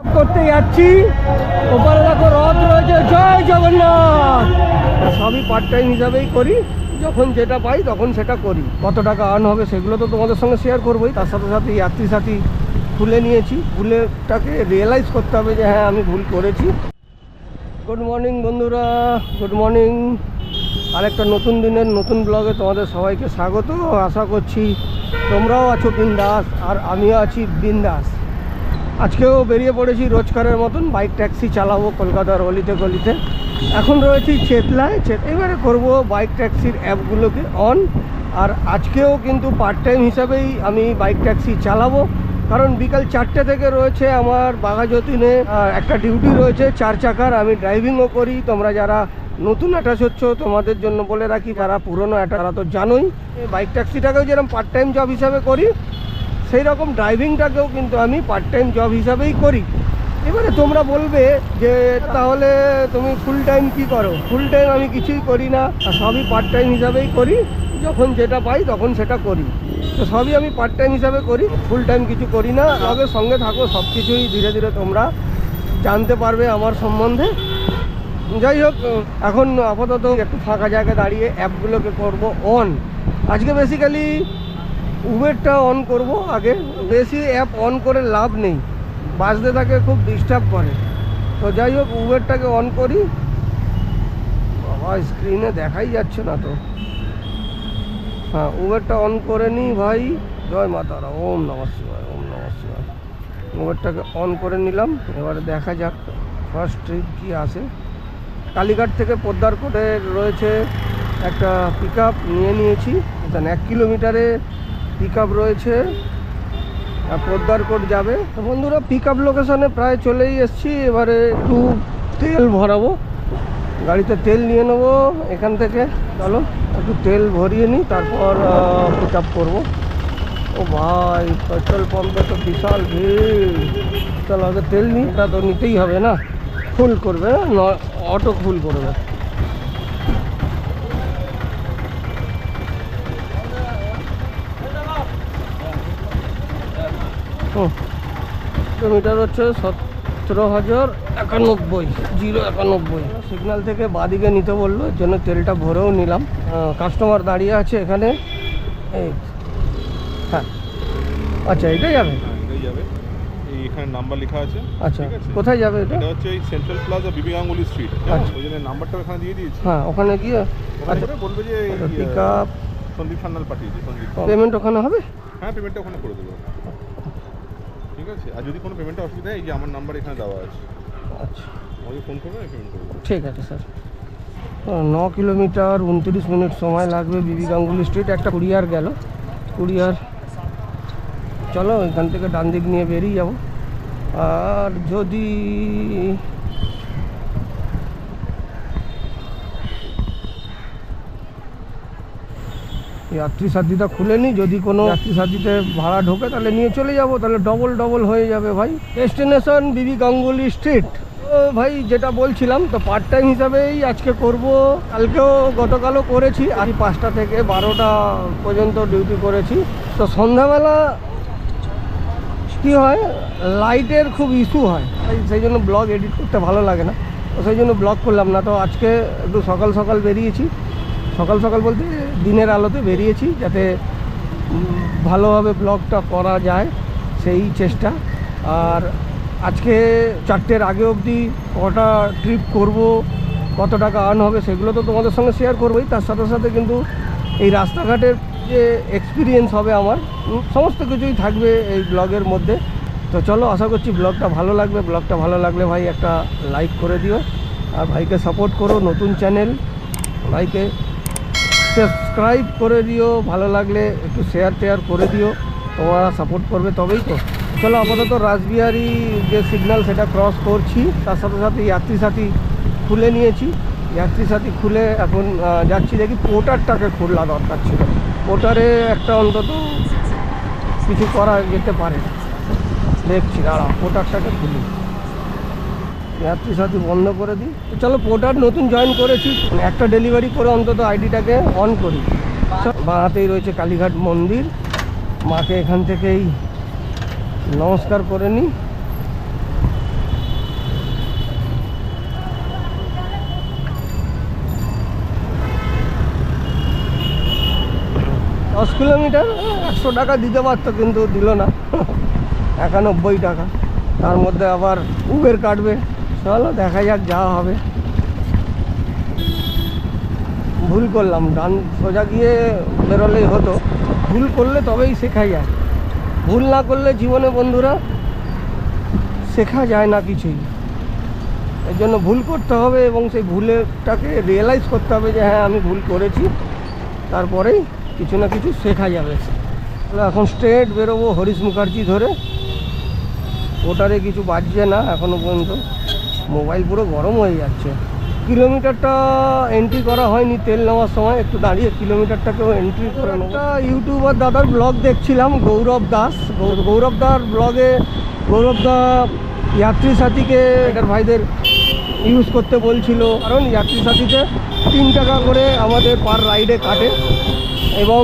করতে যাচ্ছি। ওপারে দেখো রথ রয়েছে। জয় জগন্নাথ! সবই পার্ট টাইম হিসাবেই করি। যখন যেটা পাই তখন সেটা করি। কত টাকা আর্ন হবে সেগুলো তো তোমাদের সঙ্গে শেয়ার করবোই। তার সাথে সাথে যাত্রী সাথী খুলে নিয়েছি। ভুলেটাকে রিয়েলাইজ করতে হবে যে হ্যাঁ আমি ভুল করেছি। গুড মর্নিং বন্ধুরা। গুড মর্নিং আরেকটা নতুন দিনের নতুন ব্লগে তোমাদের সবাইকে স্বাগত। আশা করছি তোমরাও আছো, বিন্দাস। আর আমিও আছি, বিন্দাস। আজকেও বেরিয়ে পড়েছি রোজকারের মতন, বাইক ট্যাক্সি চালাবো কলকাতার অলিতে গলিতে। এখন রয়েছি চেতলায় চেত- এবারে করব বাইক ট্যাক্সির অ্যাপগুলোকে অন আর আজকেও কিন্তু পার্ট টাইম হিসাবেই আমি বাইক ট্যাক্সি চালাবো। কারণ বিকাল চারটে থেকে রয়েছে আমার বাঘাযতীনে একটা ডিউটি রয়েছে চার চাকার, আমি ড্রাইভিংও করি। তোমরা যারা নতুন অ্যাটাচ হচ্ছ, তোমাদের জন্য বলে রাখি যারা পুরনো অ্যাটাচ তারা তো জানোই। বাইক ট্যাক্সিটাকেও যেরকম পার্ট টাইম জব হিসাবে করি সেই রকম ড্রাইভিংটাকেও কিন্তু আমি পার্ট টাইম জব হিসাবেই করি। এবারে তোমরা বলবে যে, তাহলে তুমি ফুল টাইম কি করো? ফুল টাইম আমি কিছুই করি না সবই পার্ট টাইম হিসাবেই করি। যখন যেটা পাই তখন সেটা করি। তো সবই আমি পার্ট টাইম হিসাবে করি ফুল টাইম কিছু করি না। আগে সঙ্গে থাকো, সব কিছুই ধীরে ধীরে তোমরা জানতে পারবে আমার সম্বন্ধে। যাই হোক, এখন আপাতত একটু ফাঁকা জায়গায় দাঁড়িয়ে অ্যাপগুলোকে করব অন আজকে বেসিক্যালি উবেরটা অন করব আগে। বেশি অ্যাপ অন করে লাভ নেই। বাজতে থাকে খুব ডিস্টার্ব করে। তো যাই হোক উবেরটাকে অন করি। বাবা স্ক্রিনে দেখাই যাচ্ছে না তো। হ্যাঁ উবেরটা অন করে নিই ভাই। জয় মাতারা ওম নমঃ শিবায়, ওম নমঃ শিবায়। উবেরটাকে অন করে নিলাম। এবারে দেখা যাক ফার্স্ট ট্রিপ কি আসে। কালীঘাট থেকে পদ্মার কোটে রয়েছে একটা পিক নিয়ে নিয়েছি। এক কিলোমিটারে পিক রয়েছে। আর পদ্মার কোট যাবে। তো বন্ধুরা পিক লোকেশনে প্রায় চলেই এসেছি। এবারে একটু তেল ভরাবো। গাড়িতে তেল নিয়ে নেব এখান থেকে। চলো, একটু তেল ভরিয়ে নিই, তারপর পিক আপ করব। ও ভাই পেট্রোল পাম্পে তো বিশাল ভিড়। চলো, আগে তেল নিই এটা তো নিতেই হবে না। ফুল করবে অটো ফুল করবে। কিলোমিটার হচ্ছে সতেরো হাজার একানব্বই জিরো একানব্বই। সিগন্যাল থেকে বাদিকে নিতে বলল এর জন্য তেলটা ভরেও নিলাম। কাস্টমার দাঁড়িয়ে আছে এখানে। এই হ্যাঁ। আচ্ছা এটাই যাবে? এটাই যাবে। এই এখানে নাম্বার লেখা আছে। আচ্ছা কোথায় যাবে এটা? এটা হচ্ছে এই সেন্ট্রাল প্লাজা স্ট্রিট আচ্ছা। ওই জন্য নাম্বারটা এখানে দিয়ে দিয়েছি। হ্যাঁ ওখানে গিয়ে আচ্ছা। করে বলবে যে পিক আপ সন্দীপ সান্যাল পাঠিয়েছি সন্দীপ। পেমেন্ট ওখানে হবে? হ্যাঁ পেমেন্টটা ওখানে করে দেবো। ঠিক আছে? আর যদি কোনো পেমেন্টে অসুবিধা হয় এই যে আমার নাম্বার এখানে দেওয়া আছে। আচ্ছা। আমাকে ফোন করবে আমি পেমেন্ট করব ঠিক আছে স্যার ন কিলোমিটার উনত্রিশ মিনিট সময় লাগবে বিবি গাঙ্গুলি স্ট্রিট একটা কুরিয়ার গেল। কুরিয়ার চলো এখান থেকে ডান দিক নিয়ে বেরিয়ে যাব। আর যদি যাত্রী সাথীটা খুলে নিই যদি কোনো যাত্রী সাথীতে ভাড়া ঢোকে তাহলে নিয়ে চলে যাব, তাহলে ডবল ডবল হয়ে যাবে ভাই। ডেস্টিনেশন বিবি গাঙ্গুলি স্ট্রিট ভাই যেটা বলছিলাম, তো পার্ট টাইম হিসাবেই আজকে করব। কালকেও গতকালও করেছি, আর পাঁচটা থেকে বারোটা পর্যন্ত ডিউটি করেছি। তো সন্ধ্যাবেলা কী হয় লাইটের খুব ইস্যু হয়। সেই জন্য ব্লগ এডিট করতে ভালো লাগে না। তো সেই জন্য ব্লগ করলাম না, তো আজকে একটু সকাল সকাল বেরিয়েছি। সকাল সকাল বলতে দিনের আলোতে বেরিয়েছি যাতে ভালোভাবে ব্লগটা করা যায়, সেই চেষ্টা। আর আজকে চারটের আগে অবধি কটা ট্রিপ করব, কত টাকা আর্ন হবে সেগুলো তো তোমাদের সঙ্গে শেয়ার করবোই। তার সাথে সাথে কিন্তু এই রাস্তাঘাটের যে এক্সপিরিয়েন্স হবে আমার সমস্ত কিছুই থাকবে এই ব্লগের মধ্যে। তো চলো, আশা করছি ব্লগটা ভালো লাগবে। ব্লগটা ভালো লাগলে ভাই একটা লাইক করে দিও। আর ভাইকে সাপোর্ট করো নতুন চ্যানেল ভাইকে সাবস্ক্রাইব করে দিও, ভালো লাগলে একটু শেয়ার টেয়ার করে দিও, তোমরা সাপোর্ট করবে তবেই তো। চলো আপাতত রাসবিহারি যে সিগন্যাল সেটা ক্রস করছি, তার সাথে সাথে যাত্রী সাথী খুলে নিয়েছি। যাত্রী সাথী খুলে এখন যাচ্ছি দেখি পোর্টারটাকে খুললা দরকার ছিল। পোর্টারে একটা অন্তত কিছু করা যেতে পারে। দেখছি দাঁড়া পোর্টারটাকে খুলি। রাত্রি সাথে বন্ধ করে দিই। তো চলো পোর্টার নতুন জয়েন করেছি। একটা ডেলিভারি করে অন্তত আইডিটাকে অন করি। বাঁহাতেই রয়েছে কালীঘাট মন্দির। মাকে এখান থেকেই নমস্কার করে নিই। দশ কিলোমিটার, একশো টাকা দিতে পারতো, কিন্তু দিল না। একানব্বই টাকা। তার মধ্যে আবার উবের কাটবে। চলো, দেখা যাক যা হবে। ভুল করলাম, ডান সোজা গিয়ে বেরোলেই হতো। ভুল করলে তবেই শেখা যায়। ভুল না করলে জীবনে, বন্ধুরা, শেখা যায় না কিছুই। এর জন্য ভুল করতে হবে এবং সেই ভুলেরটাকে রিয়েলাইজ করতে হবে যে হ্যাঁ আমি ভুল করেছি। তারপরেই কিছু না কিছু শেখা যাবে। এখন স্ট্রেট বেরোবো হরিশ মুখার্জি ধরে। ওটারে কিছু বাজছে না এখনও পর্যন্ত। মোবাইল পুরো গরম হয়ে যাচ্ছে। কিলোমিটারটা এন্ট্রি করা হয়নি, তেল নেওয়ার সময়। একটু দাঁড়িয়ে কিলোমিটারটাকেও এন্ট্রি করে একটা ইউটিউবার দাদার ব্লগ দেখছিলাম, গৌরব দাস। গৌরব দার ব্লগে গৌরব দা যাত্রী সাথীকে এটার ভাইদের ইউজ করতে বলছিল। কারণ যাত্রী সাথীতে তিন টাকা করে আমাদের পার রাইডে কাটে। এবং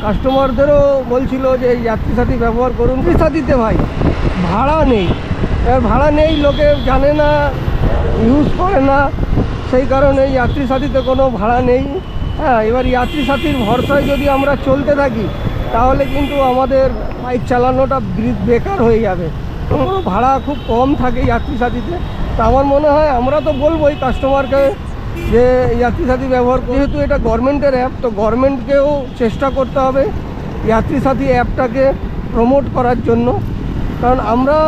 কাস্টমারদেরও বলছিল যে যাত্রী সাথী ব্যবহার করুন। সাথীতে ভাই, ভাড়া নেই। ভাড়া নেই, লোকে জানে না ইউজ করে না। সেই কারণে যাত্রী সাথীতে কোনো ভাড়া নেই। হ্যাঁ এবার যাত্রী সাথীর ভরসায় যদি আমরা চলতে থাকি, তাহলে কিন্তু আমাদের বাইক চালানোটা বেকার হয়ে যাবে। ভাড়া খুব কম থাকে যাত্রী সাথীতে। তা আমার মনে হয় আমরা তো বলবোই কাস্টমারকে যে যাত্রী সাথী ব্যবহার। যেহেতু এটা গভর্নমেন্টের অ্যাপ তো গভর্নমেন্টকেও চেষ্টা করতে হবে যাত্রী সাথী অ্যাপটাকে প্রমোট করার জন্য। কারণ আমরা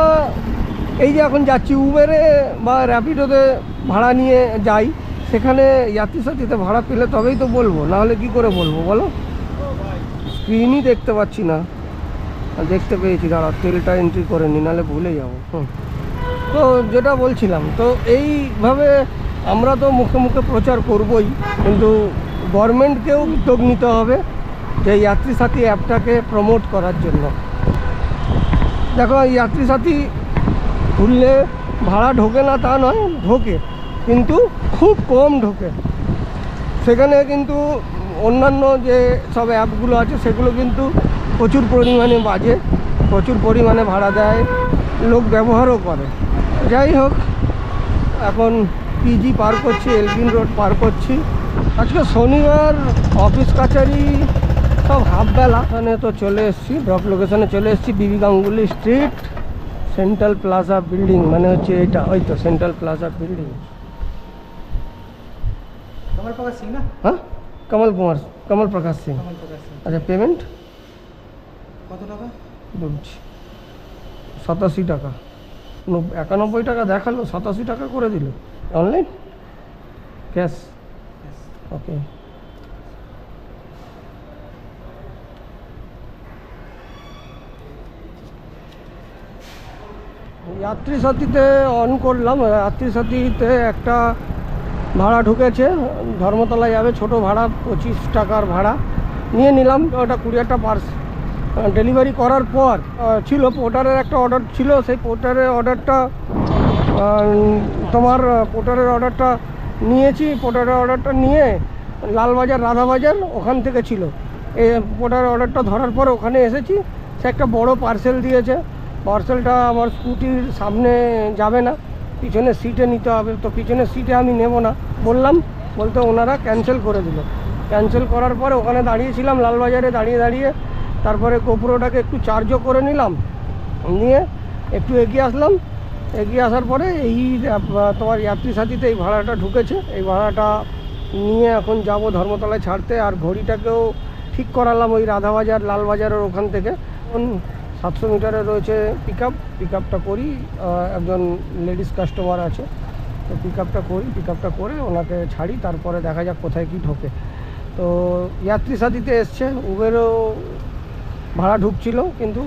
এই যে এখন যাচ্ছি উবেরে বা র্যাপিডোতে ভাড়া নিয়ে যাই, সেখানে যাত্রী সাথীতে ভাড়া পেলে তবেই তো বলব নাহলে কি করে বলব বলো? স্ক্রিনই দেখতে পাচ্ছি না। দেখতে পেয়েছি, দাঁড়া, তেলটা এন্ট্রি করে নি, নাহলে ভুলে যাব। তো যেটা বলছিলাম, তো এইভাবে আমরা তো মুখে মুখে প্রচার করবই, কিন্তু গভর্নমেন্টকেও উদ্যোগ নিতে হবে যে যাত্রী সাথী অ্যাপটাকে প্রমোট করার জন্য। দেখো, যাত্রী সাথী খুললে ভাড়া ঢোকে না তা নয়, ঢোকে। কিন্তু খুব কম ঢোকে। সেখানে কিন্তু অন্যান্য যে সব অ্যাপগুলো আছে, সেগুলো কিন্তু প্রচুর পরিমাণে বাজে, প্রচুর পরিমাণে ভাড়া দেয়, লোক ব্যবহারও করে। যাই হোক, এখন পিজি পার করছি এলবিন রোড পার করছি। আজকে শনিবার অফিস কাছারি সব হাফবেলা। এখানে তো চলে এসেছি ড্রপ লোকেশনে চলে এসেছি BB Ganguly street. Central plaza building মানে হচ্ছে এটা ওই তো central plaza building Kamal Singh হ্যাঁ? কমল কুমার কমল প্রকাশ সিং। আচ্ছা পেমেন্ট কত টাকা? বলছি সাতাশি টাকা। একানব্বই টাকা দেখাল সাতাশি টাকা করে দিল। অনলাইন ক্যাশ ওকে যাত্রী সাথীতে অন করলাম। যাত্রী সাথীতে একটা ভাড়া ঢুকেছে। ধর্মতলা যাবে, ছোট ভাড়া, পঁচিশ টাকার ভাড়া। নিয়ে নিলাম, ওটা কুরিয়ারটা পার্স, ডেলিভারি করার পর ছিল, পোর্টারের একটা অর্ডার ছিল। সেই পোর্টারের অর্ডারটা তোমার পোর্টারের অর্ডারটা নিয়েছি। পোর্টারের অর্ডারটা নিয়ে লালবাজার, রাধাবাজার ওখান থেকে ছিল। এই পোর্টারের অর্ডারটা ধরার পর ওখানে এসেছি। সে একটা বড় পার্সেল দিয়েছে। পার্সেলটা আমার স্কুটির সামনে যাবে না, পিছনের সিটে নিতে হবে, তো পিছনের সিটে আমি নেব না। বললাম, বলতে ওনারা ক্যান্সেল করে দিল। ক্যান্সেল করার পরে ওখানে দাঁড়িয়েছিলাম, লালবাজারে দাঁড়িয়ে দাঁড়িয়ে, তারপরে গোপুরোটাকে একটু চার্জও করে নিলাম, নিয়ে একটু এগিয়ে আসলাম। এগিয়ে আসার পরে এই তোমার যাত্রী সাথীতে এই ভাড়াটা ঢুকেছে। এই ভাড়াটা নিয়ে এখন যাব ধর্মতলায় ছাড়তে, আর ঘড়িটাকেও ঠিক করালাম ওই রাধাবাজার, লালবাজারের ওখান থেকে। সাতশো মিটারে রয়েছে পিক আপ পিক আপটা করি একজন লেডিস কাস্টমার আছে, তো পিক আপটা করি পিক আপটা করে ওনাকে ছাড়ি, তারপরে দেখা যাক কোথায় কি ঢোকে। তো যাত্রী সাথীতে এসছে, উবেরও ভাড়া ঢুকছিল, কিন্তু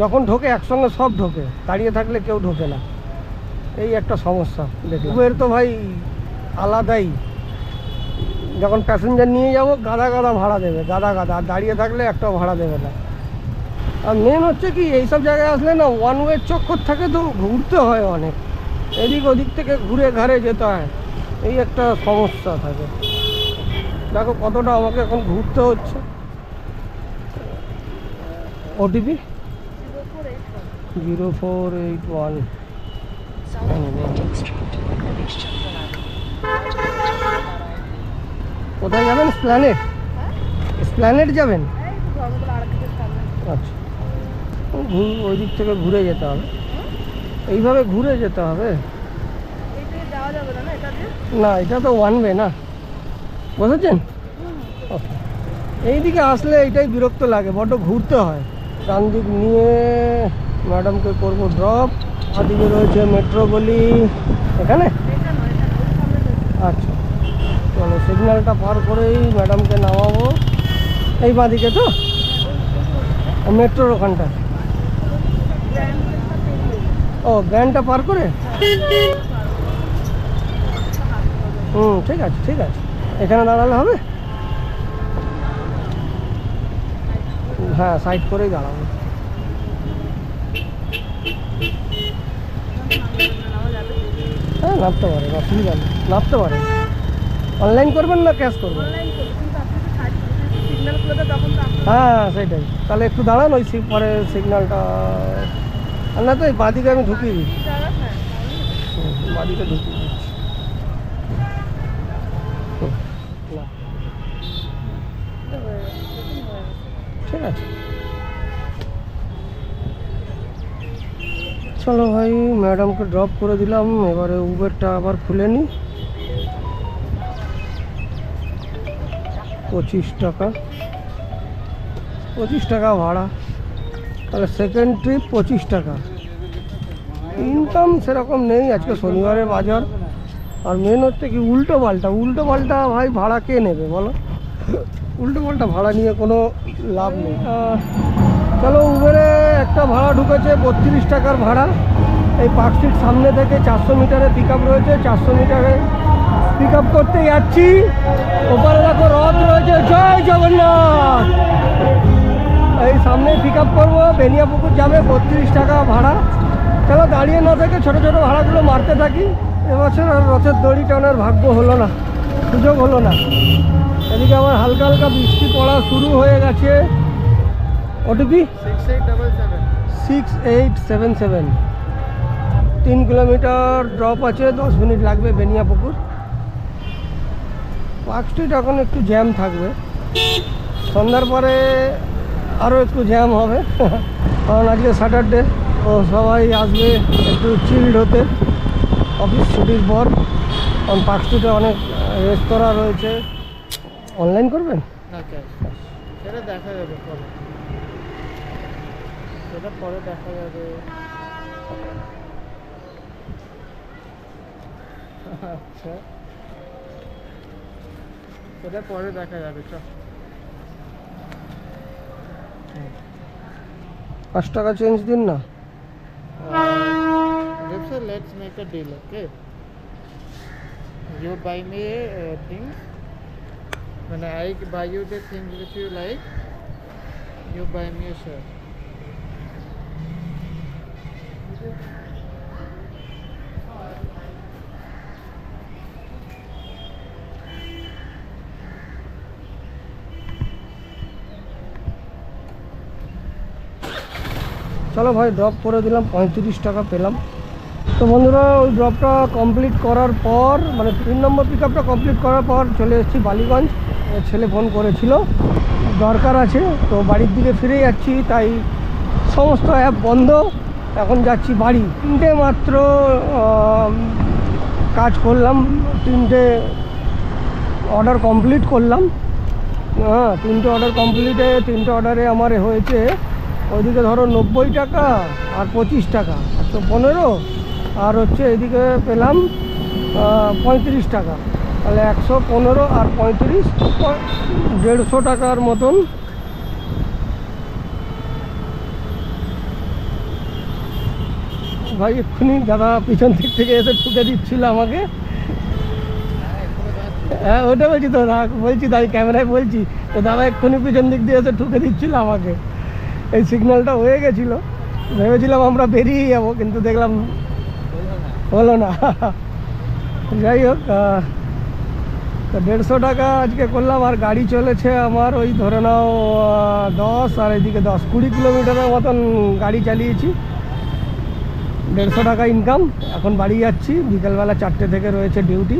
যখন ঢোকে একসঙ্গে সব ঢোকে, দাঁড়িয়ে থাকলে কেউ ঢোকে না। এই একটা সমস্যা, দেখলাম। উবের তো ভাই আলাদাই। যখন প্যাসেঞ্জার নিয়ে যাব, গাদা গাদা ভাড়া দেবে, গাদা গাদা, আর দাঁড়িয়ে থাকলে একটাও ভাড়া দেবে না। আর মেন হচ্ছে কি এইসব জায়গায় আসলে না ওয়ান ওয়ে চক্কর থাকে তো ঘুরতে হয় অনেক। এদিক ওদিক থেকে ঘুরে ঘাড়ে যেতে হয়। এই একটা সমস্যা থাকে। দেখো কতটা আমাকে এখন ঘুরতে হচ্ছে। OTP zero four eight one কোথায় যাবেন? স্প্ল্যানেট স্প্ল্যানেট যাবেন? আচ্ছা। ওই দিক থেকে ঘুরে যেতে হবে। এইভাবে ঘুরে যেতে হবে। না এটা তো ওয়ান ওয়ে না। বুঝেছেন ওকে। এইদিকে আসলে এটাই বিরক্ত লাগে বড্ড ঘুরতে হয়। ডান দিক নিয়ে ম্যাডামকে করব ড্রপ দিকে রয়েছে মেট্রো গলি। এখানে? আচ্ছা। চলো সিগন্যালটা পার করেই ম্যাডামকে নামাবো। এই বাঁদিকে তো? মেট্রোর ওখানটা ও গ্র্যান্ডটা পার করে? হুম ঠিক আছে ঠিক আছে। এখানে দাঁড়ালে হবে? হ্যাঁ সাইড করেই দাঁড়াবো। হ্যাঁ নামতে পারে অসুবিধা নেই। নামতে পারে। অনলাইন করবেন না ক্যাশ করবেন? হ্যাঁ সেটাই। তাহলে একটু দাঁড়ান ওই পরে সিগন্যালটা না তো বাদিকে আমি ঢুকিয়ে দিচ্ছি। না। ঠিক আছে। চলো ভাই, ম্যাডামকে ড্রপ করে দিলাম। এবারে উবেরটা আবার খুলে নিই পঁচিশ টাকা। পঁচিশ টাকা ভাড়া। তাহলে সেকেন্ড ট্রিপ পঁচিশ টাকা। ইনকাম সেরকম নেই আজকে শনিবারের বাজার। আর মেন হচ্ছে কি উল্টো পাল্টা। উল্টো পাল্টা ভাই ভাড়া কে নেবে বলো? উল্টো পাল্টা ভাড়া নিয়ে কোনো লাভ নেই। চলো উবেরে একটা ভাড়া ঢুকেছে বত্রিশ টাকার ভাড়া। এই পার্ক স্ট্রিট সামনে থেকে চারশো মিটারে পিক রয়েছে। চারশো মিটারে পিক করতে যাচ্ছি। ওপারে দেখো রথ রয়েছে। জয় জগন্নাথ! এই সামনে পিক আপ করব। বেনিয়াপুকুর যাবে বত্রিশ টাকা ভাড়া। চলো দাঁড়িয়ে না থেকে ছোটো ছোটো ভাড়াগুলো মারতে থাকি? এবছর আর রথের দড়ি টানার ভাগ্য হলো না সুযোগ হলো না। এদিকে আমার হালকা হালকা বৃষ্টি পড়া শুরু হয়ে গেছে। OTP six eight seven seven তিন কিলোমিটার ড্রপ আছে দশ মিনিট লাগবে বেনিয়াপুকুর। পার্ক স্ট্রিট এখন একটু জ্যাম থাকবে। সন্ধ্যার পরে আরও একটু জ্যাম হবে। কারণ আজকে স্যাটারডে তো সবাই আসবে একটু চিল্ড হতে। অফিস ছুটির পর। কারণ পার্ক স্ট্রিটে অনেক রেস্তোরাঁ রয়েছে। অনলাইন করবেন? সেটা দেখা যাবে পরে। দেখা যাবে। আচ্ছা। সেটা পরে দেখা যাবে চ পাঁচ টাকা চেঞ্জ দিন না Let's say let's make a deal, okay? You buy me uh, things. When I buy you the things which you like, you buy me a shirt. চলো ভাই ড্রপ করে দিলাম, পঁয়ত্রিশ টাকা পেলাম। তো বন্ধুরা, ওই ড্রপটা কমপ্লিট করার পর মানে তিন নম্বর পিক আপটা কমপ্লিট করার পর চলে এসেছি বালিগঞ্জ। ছেলে ফোন করেছিল। দরকার আছে, তো বাড়ির দিকে ফিরে যাচ্ছি, তাই সমস্ত অ্যাপ বন্ধ। এখন যাচ্ছি বাড়ি। তিনটে মাত্র কাজ করলাম, তিনটে অর্ডার কমপ্লিট করলাম। হ্যাঁ তিনটে অর্ডার কমপ্লিটে তিনটে অর্ডারে আমার হয়েছে ওইদিকে ধরো নব্বই টাকা আর পঁচিশ টাকা, একশো পনেরো। আর হচ্ছে এদিকে পেলাম পঁয়ত্রিশ টাকা। তাহলে একশো পনেরো আর পঁয়ত্রিশ, দেড়শো টাকার মতন। ভাই, এক্ষুনি দাদা পিছন দিক থেকে এসে ঠুকে দিচ্ছিল আমাকে। হ্যাঁ ওটা বলছি তো বলছি তাই, ক্যামেরায় বলছি। তো দাদা এক্ষুনি পিছন দিক দিয়ে এসে ঠুকে দিচ্ছিল আমাকে। এই সিগন্যালটা হয়ে গেছিল। ভেবেছিলাম আমরা বেরিয়ে যাব, কিন্তু দেখলাম হলো না। যাই হোক দেড়শো টাকা আজকে করলাম, আর গাড়ি চলেছে আমার ওই ধরে নাও দশ, আর এদিকে দশ। কুড়ি কিলোমিটারের মতন গাড়ি চালিয়েছি। দেড়শো টাকা ইনকাম এখন বাড়ি যাচ্ছি, বিকেলবেলা চারটে থেকে রয়েছে ডিউটি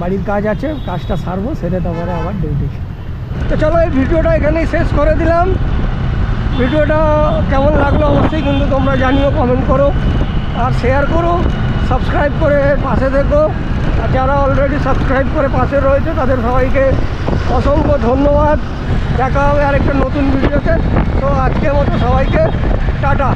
বাড়ির কাজ আছে, কাজটা সারবো, সেরে তারপরে আবার ডিউটি তো চলো, এই ভিডিওটা এখানেই শেষ করে দিলাম। ভিডিওটা কেমন লাগল অবশ্যই কিন্তু তোমরা জানিও কমেন্ট করো আর শেয়ার করো সাবস্ক্রাইব করে পাশে দেখো আর যারা অলরেডি সাবস্ক্রাইব করে পাশে রয়েছে, তাদের সবাইকে অসংখ্য ধন্যবাদ। দেখা হবে আরেকটা নতুন ভিডিওতে। তো আজকের মতো সবাইকে টাটা।